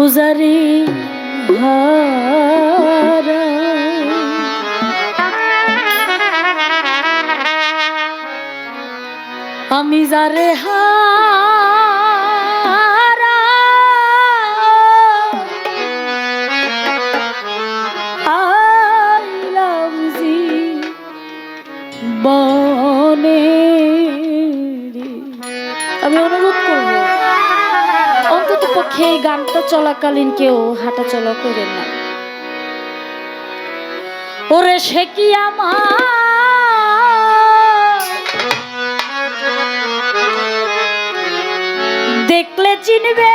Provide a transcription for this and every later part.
পূজারে ভারা আমি যারে হা পক্ষে এই গানটা চলাকালীন কেউ হাঁটাচলা করে না। ওরে সে কি আমার? দেখলে চিনবে?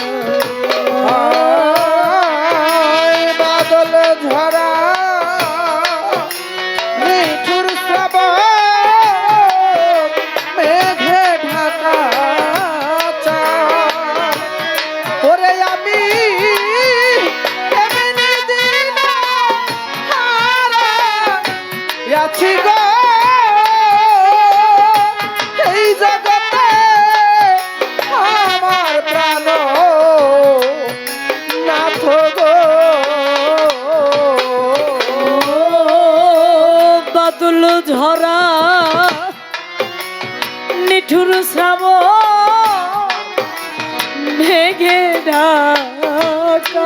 আছি গো। এই জগতে আমার প্রাণ নাথ গো। বাদুল ঝরা নিঠুর শ্রাব মেঘে ঢাকা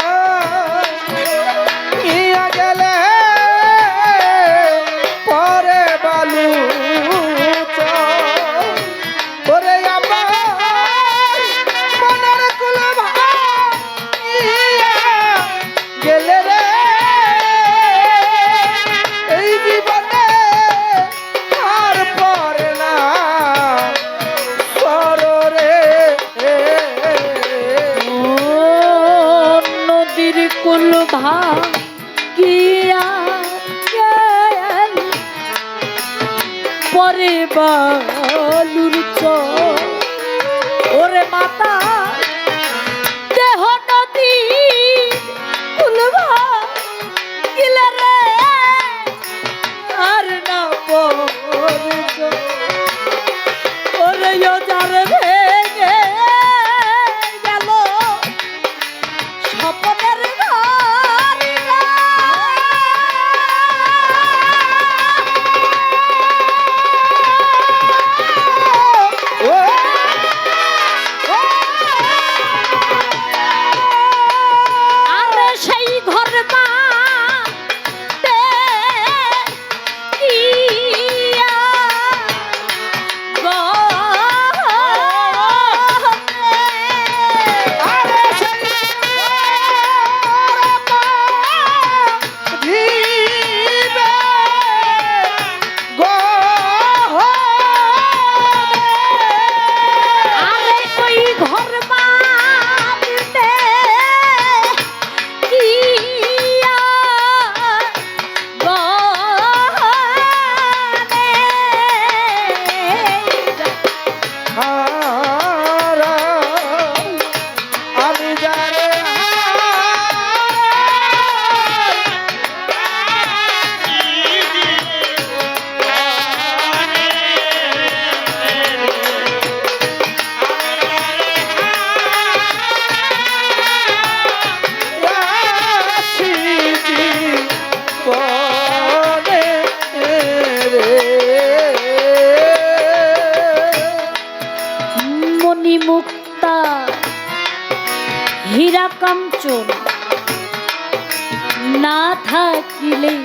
রাখিলে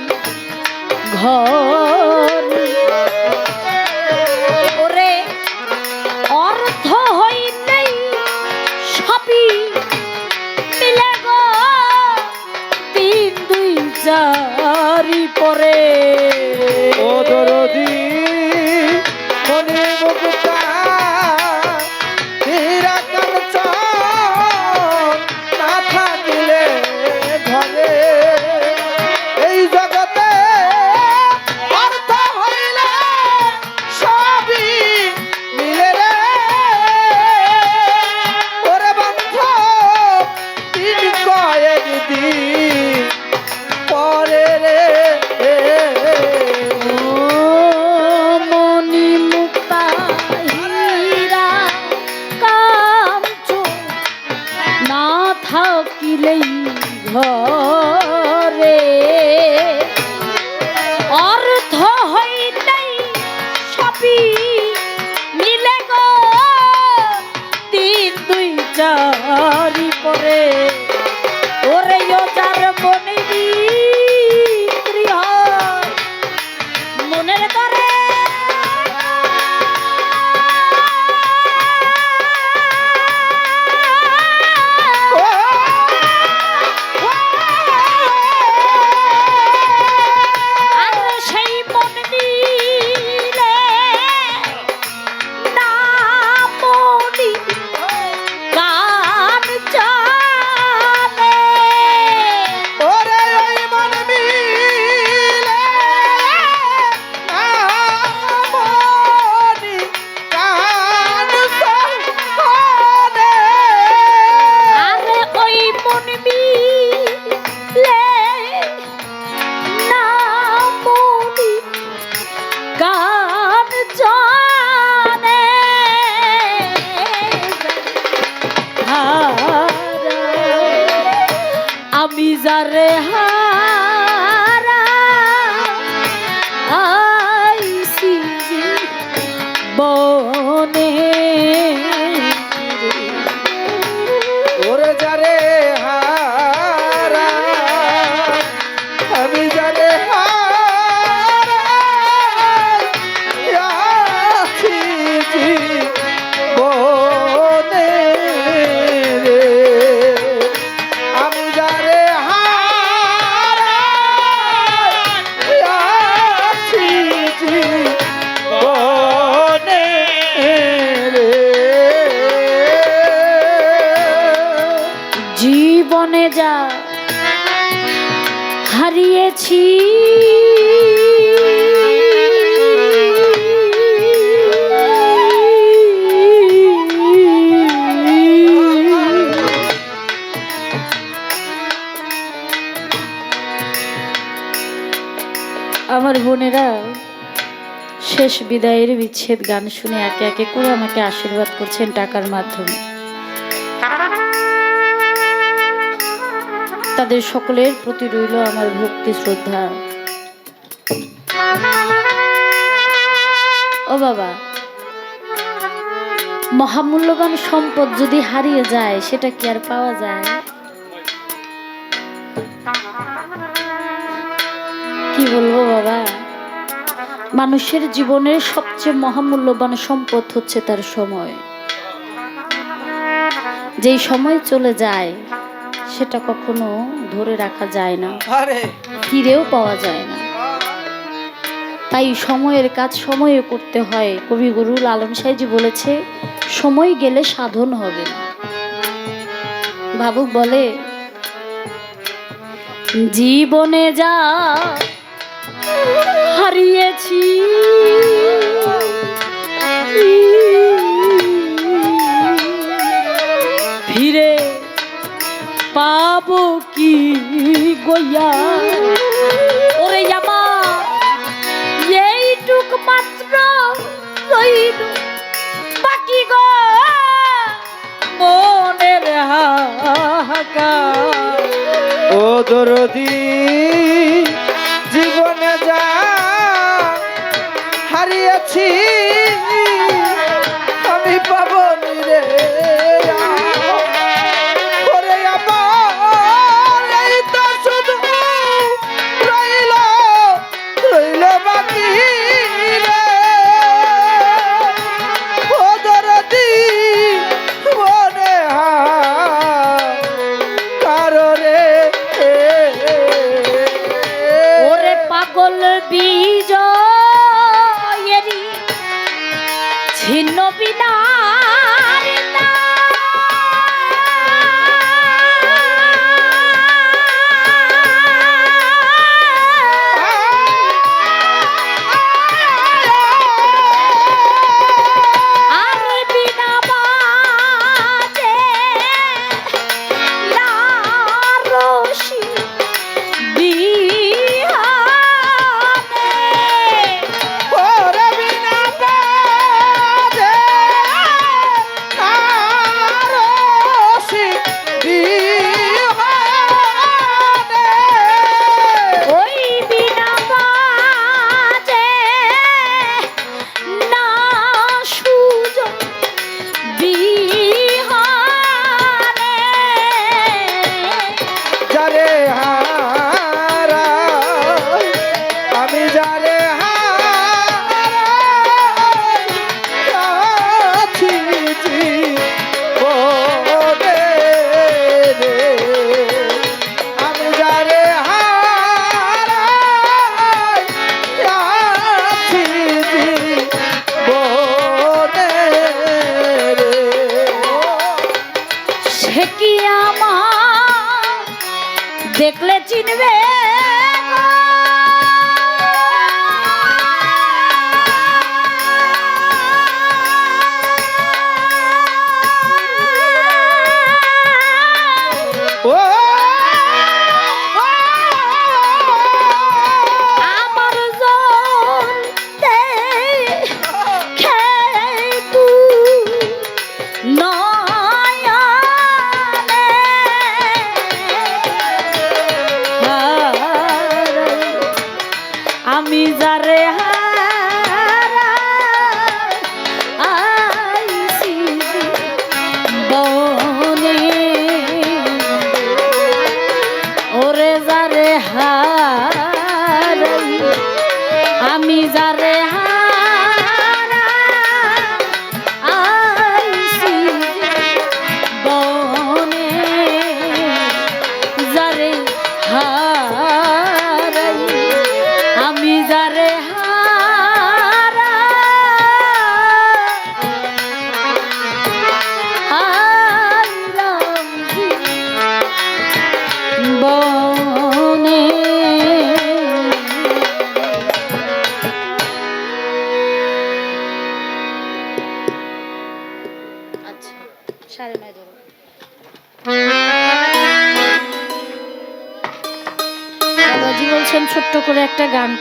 ঘর। ওরে, অর্থ হইলেই সপি মিলে তিন, দুই, চারি পরে। ও দরদি, মনে মুখ পরে ওরে যার মনে যা হারিয়েছি। আমার বোনেরা, শেষ বিদায়ের বিচ্ছেদ গান শুনে একে একে করে আমাকে আশীর্বাদ করছেন টাকার মাধ্যমে। তাদের সকলের প্রতি রইল আমার ভক্তি শ্রদ্ধা। ও বাবা, মহামূল্যবান সম্পদ যদি হারিয়ে যায়, সেটা কি আর পাওয়া যায়? কি বলব বাবা, মানুষের জীবনের সবচেয়ে মহামূল্যবান সম্পদ হচ্ছে তার সময়। যেই সময় চলে যায় সেটা কখনো ধরে রাখা যায় না। ফিরেও পাওয়া যায় না। তাই সময়ের কাজ সময়ে করতে হয়। কবি গরুল আলম সাহেজি বলেছে সময় গেলে সাধন হবে। না ভাবুক বলে জীবনে যা হারিয়েছি পাবো কি গইয়া? ওরে আমার এইটুক মাত্র রইল বাকি গো। মনের হাহাকা ও দরদি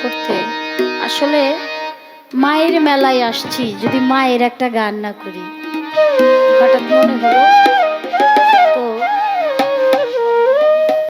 করতে। আসলে মায়ের মেলায় আসছি যদি মায়ের একটা গান না করি। হঠাৎ মনে হলো